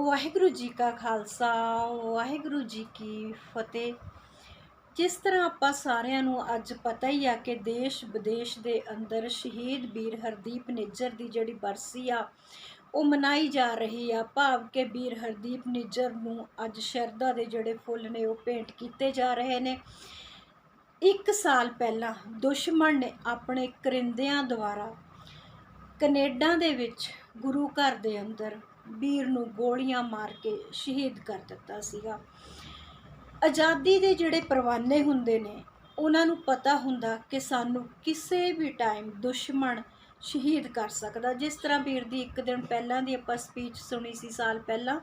ਵਾਹਿਗੁਰੂ ਜੀ ਕਾ ਖਾਲਸਾ, ਵਾਹਿਗੁਰੂ ਜੀ ਕੀ ਫਤਿਹ। ਜਿਸ ਤਰ੍ਹਾਂ ਆਪਾਂ ਸਾਰਿਆਂ ਨੂੰ ਅੱਜ ਪਤਾ ਹੀ ਆ ਕਿ ਦੇਸ਼ ਵਿਦੇਸ਼ ਦੇ ਅੰਦਰ ਸ਼ਹੀਦ ਵੀਰ ਹਰਦੀਪ ਨਿੱਜਰ ਦੀ ਜਿਹੜੀ ਬਰਸੀ ਆ, ਉਹ ਮਨਾਈ ਜਾ ਰਹੀ ਆ। ਭਾਵ ਕਿ ਵੀਰ ਹਰਦੀਪ ਨਿੱਜਰ ਨੂੰ ਅੱਜ ਸ਼ਰਧਾ ਦੇ ਜਿਹੜੇ ਫੁੱਲ ਨੇ, ਉਹ ਭੇਂਟ ਕੀਤੇ ਜਾ ਰਹੇ ਨੇ। ਇੱਕ ਸਾਲ ਪਹਿਲਾਂ ਦੁਸ਼ਮਣ ਨੇ ਆਪਣੇ ਕਰਿੰਦਿਆਂ ਦੁਆਰਾ ਕੈਨੇਡਾ ਦੇ ਵਿੱਚ ਗੁਰੂ ਘਰ ਦੇ ਅੰਦਰ ਵੀਰ ਨੂੰ ਗੋਲੀਆਂ ਮਾਰ ਕੇ ਸ਼ਹੀਦ ਕਰ ਦਿੱਤਾ ਸੀਗਾ। ਆਜ਼ਾਦੀ ਦੇ ਜਿਹੜੇ ਪਰਵਾਨੇ ਹੁੰਦੇ ਨੇ, ਉਹਨਾਂ ਨੂੰ ਪਤਾ ਹੁੰਦਾ ਕਿ ਸਾਨੂੰ ਕਿਸੇ ਵੀ ਟਾਈਮ ਦੁਸ਼ਮਣ ਸ਼ਹੀਦ ਕਰ ਸਕਦਾ। ਜਿਸ ਤਰ੍ਹਾਂ ਵੀਰ ਦੀ ਇੱਕ ਦਿਨ ਪਹਿਲਾਂ ਦੀ ਆਪਾਂ ਸਪੀਚ ਸੁਣੀ ਸੀ, ਸਾਲ ਪਹਿਲਾਂ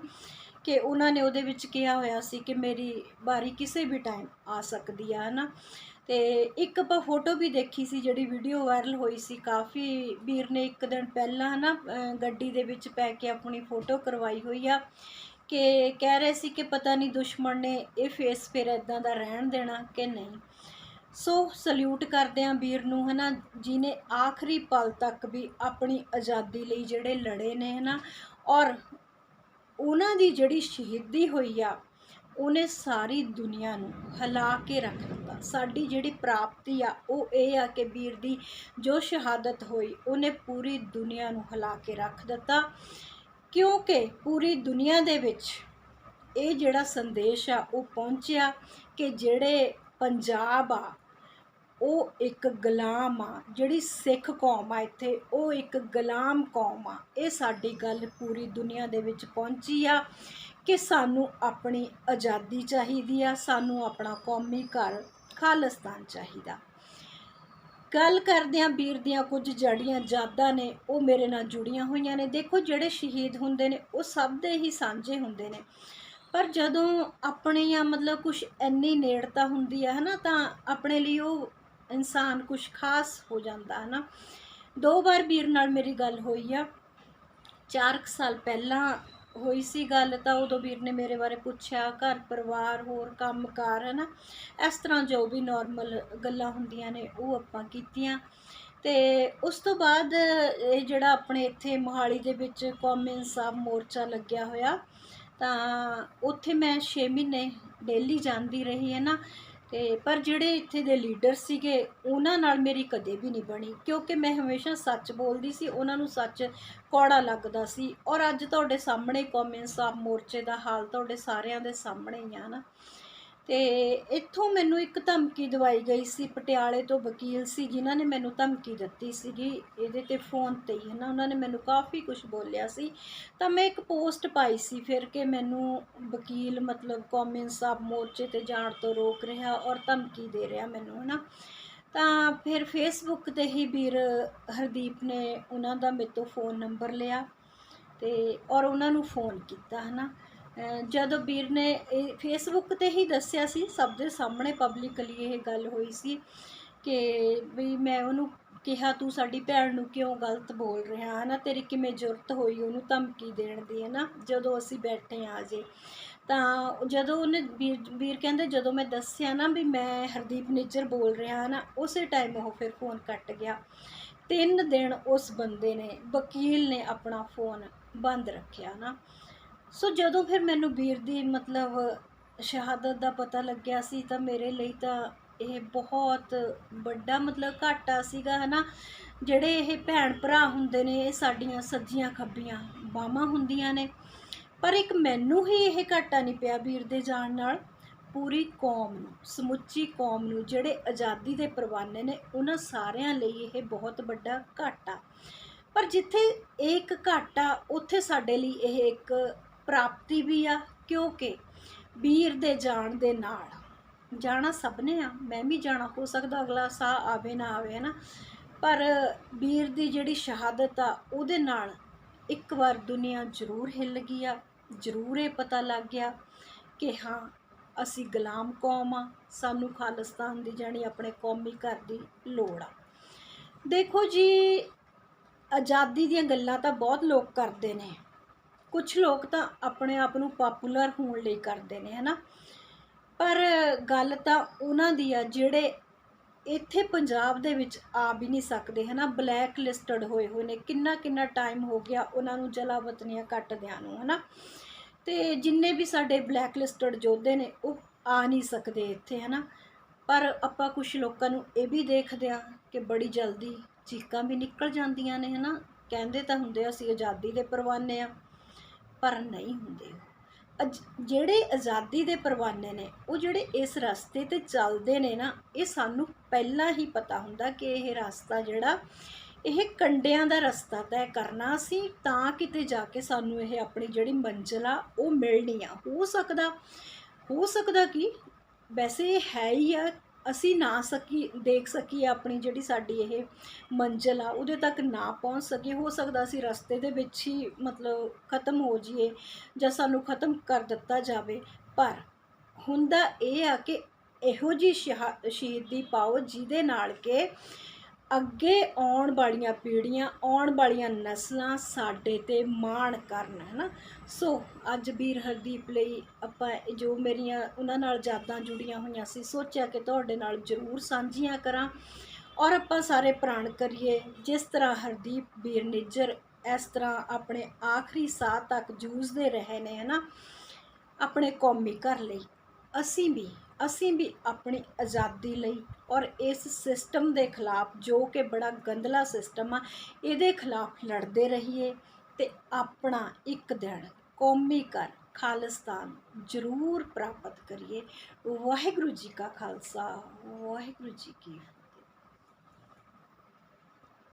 ਕਿ ਉਹਨਾਂ ਨੇ ਉਹਦੇ ਵਿੱਚ ਕਿਹਾ ਹੋਇਆ ਸੀ ਕਿ ਮੇਰੀ ਵਾਰੀ ਕਿਸੇ ਵੀ ਟਾਈਮ ਆ ਸਕਦੀ ਆ, ਹਨਾ? ਤੇ ਇੱਕ ਆਪਾਂ ਫੋਟੋ ਵੀ ਦੇਖੀ ਸੀ ਜਿਹੜੀ ਵੀਡੀਓ ਵਾਇਰਲ ਹੋਈ ਸੀ, ਕਾਫੀ ਵੀਰ ਨੇ ਇੱਕ ਦਿਨ ਪਹਿਲਾਂ, ਹਨਾ, ਅਹ ਗੱਡੀ ਦੇ ਵਿੱਚ ਪੈ ਕੇ ਆਪਣੀ ਫੋਟੋ ਕਰਵਾਈ ਹੋਈ ਆ ਕਿ ਕਹਿ ਰਹੇ ਸੀ ਕਿ ਪਤਾ ਨਹੀਂ ਦੁਸ਼ਮਣ ਨੇ ਇਹ ਫੇਸ ਫਿਰ ਇਦਾਂ ਦਾ ਰਹਿਣ ਦੇਣਾ ਕਿ ਨਹੀਂ। ਸੋ ਸਲੂਟ ਕਰਦੇ ਆਂ ਵੀਰ ਨੂੰ, ਹਨਾ ਜਿਨੇ ਆਖਰੀ ਪਲ ਤੱਕ ਵੀ ਆਪਣੀ ਆਜ਼ਾਦੀ ਲਈ ਜਿਹੜੇ ਲੜੇ ਨੇ, ਹਨਾ, ਔਰ ਉਹਨਾਂ ਦੀ ਜਿਹੜੀ ਸ਼ਹੀਦੀ ਹੋਈ ਆ, ਉਹਨੇ ਸਾਰੀ ਦੁਨੀਆ ਨੂੰ ਹਿਲਾ ਕੇ ਰੱਖ ਦਿੱਤਾ। ਸਾਡੀ ਜਿਹੜੀ ਪ੍ਰਾਪਤੀ ਆ, ਉਹ ਇਹ ਆ ਕਿ ਵੀਰ ਦੀ ਜੋ ਸ਼ਹਾਦਤ ਹੋਈ, ਉਹਨੇ ਪੂਰੀ ਦੁਨੀਆ ਨੂੰ ਹਿਲਾ ਕੇ ਰੱਖ ਦਿੱਤਾ। ਕਿਉਂਕਿ ਪੂਰੀ ਦੁਨੀਆ ਦੇ ਵਿੱਚ ਇਹ ਜਿਹੜਾ ਸੰਦੇਸ਼ ਆ, ਉਹ ਪਹੁੰਚਿਆ ਕਿ ਜਿਹੜੇ ਪੰਜਾਬ ਆ ਉਹ ਇੱਕ ਗੁਲਾਮ ਆ, ਜਿਹੜੀ ਸਿੱਖ ਕੌਮ ਆ ਇੱਥੇ, ਉਹ ਇੱਕ ਗੁਲਾਮ ਕੌਮ ਆ। ਇਹ ਸਾਡੀ ਗੱਲ ਪੂਰੀ ਦੁਨੀਆ ਦੇ ਵਿੱਚ ਪਹੁੰਚੀ ਆ ਕਿ ਸਾਨੂੰ ਆਪਣੀ ਆਜ਼ਾਦੀ ਚਾਹੀਦੀ ਆ, ਸਾਨੂੰ ਆਪਣਾ ਕੌਮੀ ਘਰ ਖਾਲਿਸਤਾਨ ਚਾਹੀਦਾ। ਗੱਲ ਕਰਦੇ ਹਾਂ ਵੀਰ ਦੀਆਂ ਕੁਝ ਜੜੀਆਂ ਯਾਦਾਂ ਨੇ, ਉਹ ਮੇਰੇ ਨਾਲ ਜੁੜੀਆਂ ਹੋਈਆਂ ਨੇ। ਦੇਖੋ ਜਿਹੜੇ ਸ਼ਹੀਦ ਹੁੰਦੇ ਨੇ, ਉਹ ਸਭ ਦੇ ਹੀ ਸਾਂਝੇ ਹੁੰਦੇ ਨੇ। ਪਰ ਜਦੋਂ ਆਪਣੀਆਂ ਮਤਲਬ ਕੁਝ ਇੰਨੀ ਨੇੜਤਾ ਹੁੰਦੀ ਆ, ਹਨਾ, ਤਾਂ ਆਪਣੇ ਲਈ ਉਹ ਇਨਸਾਨ ਕੁਝ ਖਾਸ ਹੋ ਜਾਂਦਾ ਹੈ ਨਾ ਦੋ ਵਾਰ ਵੀਰ ਨਾਲ ਮੇਰੀ ਗੱਲ ਹੋਈ ਆ। 4 ਸਾਲ ਪਹਿਲਾਂ ਹੋਈ ਸੀ ਗੱਲ, ਤਾਂ ਉਦੋਂ ਵੀਰ ਨੇ ਮੇਰੇ ਬਾਰੇ ਪੁੱਛਿਆ, ਘਰ ਪਰਿਵਾਰ, ਹੋਰ ਕੰਮਕਾਰ ਹੈ ਨਾ ਇਸ ਤਰ੍ਹਾਂ ਜੋ ਵੀ ਨਾਰਮਲ ਗੱਲਾਂ ਹੁੰਦੀਆਂ ਨੇ, ਉਹ ਆਪਾਂ ਕੀਤੀਆਂ। ਤੇ ਉਸ ਤੋਂ ਬਾਅਦ ਇਹ ਜਿਹੜਾ ਆਪਣੇ ਇੱਥੇ ਮੋਹਾਲੀ ਦੇ ਵਿੱਚ ਕੌਮੀ ਇਨਸਾਫ ਮੋਰਚਾ ਲੱਗਿਆ ਹੋਇਆ, ਤਾਂ ਉੱਥੇ ਮੈਂ 6 ਮਹੀਨੇ ਡੇਲੀ ਜਾਂਦੀ ਰਹੀ ਹੈ ਨਾ ਤੇ ਪਰ ਜਿਹੜੇ ਇੱਥੇ ਦੇ ਲੀਡਰ ਸੀਗੇ, ਉਹਨਾਂ ਨਾਲ ਮੇਰੀ ਕਦੇ ਵੀ ਨਹੀਂ ਬਣੀ, ਕਿਉਂਕਿ ਮੈਂ ਹਮੇਸ਼ਾ ਸੱਚ ਬੋਲਦੀ ਸੀ, ਉਹਨਾਂ ਨੂੰ ਸੱਚ ਕੌੜਾ ਲੱਗਦਾ ਸੀ। ਔਰ ਅੱਜ ਤੁਹਾਡੇ ਸਾਹਮਣੇ ਕੌਮੀ ਇਨਸਾਫ ਮੋਰਚੇ ਦਾ ਹਾਲ ਤੁਹਾਡੇ ਸਾਰਿਆਂ ਦੇ ਸਾਹਮਣੇ ਹੀ ਆ ਨਾ। ਤੇ ਇੱਥੋਂ ਮੈਨੂੰ ਇੱਕ ਧਮਕੀ ਦਵਾਈ ਗਈ ਸੀ, ਪਟਿਆਲੇ ਤੋਂ ਵਕੀਲ ਸੀ, ਜਿਨ੍ਹਾਂ ਨੇ ਮੈਨੂੰ ਧਮਕੀ ਦਿੱਤੀ ਸੀਗੀ। ਇਹਦੇ ਤੇ ਫੋਨ ਤੇ ਹੀ ਹੈ ਨਾ, ਉਹਨਾਂ ਨੇ ਮੈਨੂੰ ਕਾਫੀ ਕੁਝ ਬੋਲਿਆ ਸੀ। ਤਾਂ ਮੈਂ ਇੱਕ ਪੋਸਟ ਪਾਈ ਸੀ ਫਿਰ ਕਿ ਮੈਨੂੰ ਵਕੀਲ ਮਤਲਬ ਕੌਮੀ ਇਨਸਾਫ ਮੋਰਚੇ ਤੇ ਜਾਣ ਤੋਂ ਰੋਕ ਰਿਹਾ ਔਰ ਧਮਕੀ ਦੇ ਰਿਹਾ ਮੈਨੂੰ ਹੈ ਨਾ ਤਾਂ ਫਿਰ ਫੇਸਬੁੱਕ ਤੇ ਹੀ ਵੀਰ ਹਰਦੀਪ ਨੇ ਉਹਨਾਂ ਦਾ ਮੇਰੇ ਤੋਂ ਫੋਨ ਨੰਬਰ ਲਿਆ ਤੇ ਔਰ ਉਹਨਾਂ ਨੂੰ ਫੋਨ ਕੀਤਾ, ਹਨਾ। ਅਹ ਜਦੋਂ ਵੀਰ ਨੇ ਇਹ ਫੇਸਬੁੱਕ ਤੇ ਹੀ ਦੱਸਿਆ ਸੀ, ਸਭ ਦੇ ਸਾਹਮਣੇ ਪਬਲਿਕਲੀ ਇਹ ਗੱਲ ਹੋਈ ਸੀ ਕਿ ਵੀ ਮੈਂ ਉਹਨੂੰ ਕਿਹਾ, ਤੂੰ ਸਾਡੀ ਭੈਣ ਨੂੰ ਕਿਉਂ ਗਲਤ ਬੋਲ ਰਿਹਾ? ਹੈ ਨਾ ਤੇਰੀ ਕਿਵੇਂ ਜ਼ਰੂਰਤ ਹੋਈ? ਉਹਨੂੰ ਧਮਕੀ ਦੇਣ ਦੀ ਹੈ ਨਾ ਜਦੋਂ ਅਸੀਂ ਬੈਠੇ ਆ ਜੇ ਤਾਂ ਜਦੋਂ ਉਹਨੇ ਵੀਰ ਵੀਰ ਕਹਿੰਦੇ, ਜਦੋਂ ਮੈਂ ਦੱਸਿਆ ਨਾ ਵੀ ਮੈਂ ਹਰਦੀਪ ਨਿੱਜਰ ਬੋਲ ਰਿਹਾ ਹਾਂ ਨਾ ਉਸੇ ਟਾਈਮ ਉਹ ਫਿਰ ਫੋਨ ਕੱਟ ਗਿਆ। ਤਿੰਨ ਦਿਨ ਉਸ ਬੰਦੇ ਨੇ, ਵਕੀਲ ਨੇ ਆਪਣਾ ਫੋਨ ਬੰਦ ਰੱਖਿਆ ਨਾ ਸੋ ਜਦੋਂ ਫਿਰ ਮੈਨੂੰ ਵੀਰ ਦੀ ਮਤਲਬ ਸ਼ਹਾਦਤ ਦਾ ਪਤਾ ਲੱਗਿਆ ਸੀ ਤਾਂ ਮੇਰੇ ਲਈ ਤਾਂ ਇਹ ਬਹੁਤ ਵੱਡਾ ਮਤਲਬ ਘਾਟਾ ਸੀਗਾ, ਹਨਾ? ਜਿਹੜੇ ਇਹ ਭੈਣ ਭਰਾ ਹੁੰਦੇ ਨੇ, ਇਹ ਸਾਡੀਆਂ ਸੱਜੀਆਂ ਖੱਬੀਆਂ ਬਾਹਾਂ ਹੁੰਦੀਆਂ ਨੇ। ਪਰ ਇੱਕ ਮੈਨੂੰ ਹੀ ਇਹ ਘਾਟਾ ਨਹੀਂ ਪਿਆ ਵੀਰ ਦੇ ਜਾਣ ਨਾਲ। ਪੂਰੀ ਕੌਮ ਨੂੰ, ਸਮੁੱਚੀ ਕੌਮ ਨੂੰ, ਜਿਹੜੇ ਆਜ਼ਾਦੀ ਦੇ ਪਰਵਾਨੇ ਨੇ, ਉਹਨਾਂ ਸਾਰਿਆਂ ਲਈ ਇਹ ਬਹੁਤ ਵੱਡਾ ਘਾਟਾ। ਪਰ ਜਿੱਥੇ ਇਹ ਇੱਕ ਘਾਟਾ, ਉੱਥੇ ਸਾਡੇ ਲਈ ਇਹ ਇੱਕ ਪ੍ਰਾਪਤੀ ਵੀ ਆ, ਕਿਉਂਕਿ ਵੀਰ ਦੇ ਜਾਣ ਦੇ ਨਾਲ। ਜਾਣਾ ਸਭ ਨੇ ਆ, ਮੈਂ ਵੀ ਜਾਣਾ, ਹੋ ਸਕਦਾ ਅਗਲਾ ਸਾਹ ਆਵੇ ਨਾ ਆਵੇ ਹੈ ਨਾ ਪਰ ਵੀਰ ਦੀ ਜਿਹੜੀ ਸ਼ਹਾਦਤ ਆ, ਉਹਦੇ ਨਾਲ ਇੱਕ ਵਾਰ ਦੁਨੀਆ ਜ਼ਰੂਰ ਹਿੱਲ ਗਈ ਆ, ਜ਼ਰੂਰ ਇਹ ਪਤਾ ਲੱਗ ਗਿਆ ਕਿ ਹਾਂ, ਅਸੀਂ ਗੁਲਾਮ ਕੌਮ ਆ, ਸਾਨੂੰ ਖਾਲਿਸਤਾਨ ਦੀ ਜਾਣੀ ਆਪਣੇ ਕੌਮੀ ਘਰ ਦੀ ਲੋੜ ਆ। ਦੇਖੋ ਜੀ, ਆਜ਼ਾਦੀ ਦੀਆਂ ਗੱਲਾਂ ਤਾਂ ਬਹੁਤ ਲੋਕ ਕਰਦੇ ਨੇ। ਕੁਝ ਲੋਕ ਤਾਂ ਆਪਣੇ ਆਪ ਨੂੰ ਪਪੂਲਰ ਹੋਣ ਲਈ ਕਰਦੇ ਨੇ, ਹਨਾ? ਪਰ ਗੱਲ ਤਾਂ ਉਹਨਾਂ ਦੀ ਆ, ਜਿਹੜੇ ਇੱਥੇ ਪੰਜਾਬ ਦੇ ਵਿੱਚ ਆ ਵੀ ਨਹੀਂ ਸਕਦੇ, ਹਨਾ? ਬਲੈਕ ਲਿਸਟਡ ਹੋਏ ਹੋਏ ਨੇ, ਕਿੰਨਾ ਕਿੰਨਾ ਟਾਈਮ ਹੋ ਗਿਆ ਉਹਨਾਂ ਨੂੰ ਜਲਾਵਤਨੀਆਂ ਕੱਟਦਿਆਂ ਨੂੰ, ਹਨਾ? ਤੇ ਜਿੰਨੇ ਵੀ ਸਾਡੇ ਬਲੈਕ ਲਿਸਟਡ ਯੋਧੇ ਨੇ, ਉਹ ਆ ਨਹੀਂ ਸਕਦੇ ਇੱਥੇ, ਹਨਾ? ਪਰ ਆਪਾਂ ਕੁਝ ਲੋਕਾਂ ਨੂੰ ਇਹ ਵੀ ਦੇਖਦੇ ਆ ਕਿ ਬੜੀ ਜਲਦੀ ਚੀਕਾਂ ਵੀ ਨਿਕਲ ਜਾਂਦੀਆਂ ਨੇ, ਹਨਾ? ਕਹਿੰਦੇ ਤਾਂ ਹੁੰਦੇ ਅਸੀਂ ਆਜ਼ਾਦੀ ਦੇ ਪਰਵਾਨੇ ਆ ਪਰ ਨਹੀਂ ਹੁੰਦੇ। ਅਜ, ਜਿਹੜੇ ਆਜ਼ਾਦੀ ਦੇ ਪਰਵਾਨੇ ਨੇ, ਉਹ ਜਿਹੜੇ ਇਸ ਰਸਤੇ ਤੇ ਚੱਲਦੇ ਨੇ ਨਾ, ਇਹ ਸਾਨੂੰ ਪਹਿਲਾਂ ਹੀ ਪਤਾ ਹੁੰਦਾ ਕਿ ਇਹ ਰਸਤਾ ਜਿਹੜਾ, ਇਹ ਕੰਡਿਆਂ ਦਾ ਰਸਤਾ ਤੈਅ ਕਰਨਾ ਸੀ, ਤਾਂ ਕਿਤੇ ਜਾ ਕੇ ਸਾਨੂੰ ਇਹ ਆਪਣੀ ਜਿਹੜੀ ਮੰਜ਼ਿਲ ਆ, ਉਹ ਮਿਲਣੀ ਆ। ਹੋ ਸਕਦਾ ਹੋ ਸਕਦਾ ਕਿ ਵੈਸੇ ਇਹ ਹੈ ਹੀ ਆ ਅਸੀਂ ਨਾ ਸਕੀ, ਦੇਖ ਸਕੀਏ ਆਪਣੀ ਜਿਹੜੀ ਸਾਡੀ ਇਹ ਮੰਜ਼ਿਲ ਆ, ਉਹਦੇ ਤੱਕ ਨਾ ਪਹੁੰਚ ਸਕੀਏ। ਹੋ ਸਕਦਾ ਅਸੀਂ ਰਸਤੇ ਦੇ ਵਿੱਚ ਹੀ ਮਤਲਬ ਖਤਮ ਹੋ ਜਾਈਏ ਜਾਂ ਸਾਨੂੰ ਖਤਮ ਕਰ ਦਿੱਤਾ ਜਾਵੇ। ਪਰ ਹੁੰਦਾ ਇਹ ਆ ਕਿ ਇਹੋ ਜੀ ਸ਼ਹੀਦੀ ਪਾਓ ਜਿਹਦੇ ਨਾਲ ਕਿ ਅੱਗੇ ਆਉਣ ਵਾਲੀਆਂ ਪੀੜ੍ਹੀਆਂ, ਆਉਣ ਵਾਲੀਆਂ ਨਸਲਾਂ ਸਾਡੇ ਤੇ ਮਾਣ ਕਰਨ ਹੈ ਨਾ ਸੋ ਅੱਜ ਵੀਰ ਹਰਦੀਪ ਲਈ ਆਪਾਂ ਜੋ ਮੇਰੀਆਂ ਉਹਨਾਂ ਨਾਲ ਯਾਦਾਂ ਜੁੜੀਆਂ ਹੋਈਆਂ ਸੀ, ਸੋਚਿਆ ਕਿ ਤੁਹਾਡੇ ਨਾਲ ਜ਼ਰੂਰ ਸਾਂਝੀਆਂ ਕਰਾਂ। ਔਰ ਆਪਾਂ ਸਾਰੇ ਪ੍ਰਾਣ ਕਰੀਏ, ਜਿਸ ਤਰ੍ਹਾਂ ਹਰਦੀਪ ਵੀਰ ਨਿੱਜਰ ਇਸ ਤਰ੍ਹਾਂ ਆਪਣੇ ਆਖਰੀ ਸਾਹ ਤੱਕ ਜੂਝਦੇ ਰਹੇ ਨੇ ਹੈ ਨਾ ਆਪਣੇ ਕੌਮੀ ਘਰ ਲਈ। ਅਸੀਂ ਵੀ ਅਸੀਂ ਵੀ ਆਪਣੀ ਆਜ਼ਾਦੀ ਲਈ ਔਰ ਇਸ ਸਿਸਟਮ ਦੇ ਖਿਲਾਫ ਜੋ ਕਿ ਬੜਾ ਗੰਦਲਾ ਸਿਸਟਮ ਆ, ਇਹਦੇ ਖਿਲਾਫ ਲੜਦੇ ਰਹੀਏ ਤੇ ਆਪਣਾ ਇੱਕ ਦਿਨ ਕੌਮੀ ਘਰ ਖਾਲਿਸਤਾਨ ਜ਼ਰੂਰ ਪ੍ਰਾਪਤ ਕਰੀਏ। ਵਾਹਿਗੁਰੂ ਜੀ ਕਾ ਖਾਲਸਾ, ਵਾਹਿਗੁਰੂ ਜੀ ਕੀ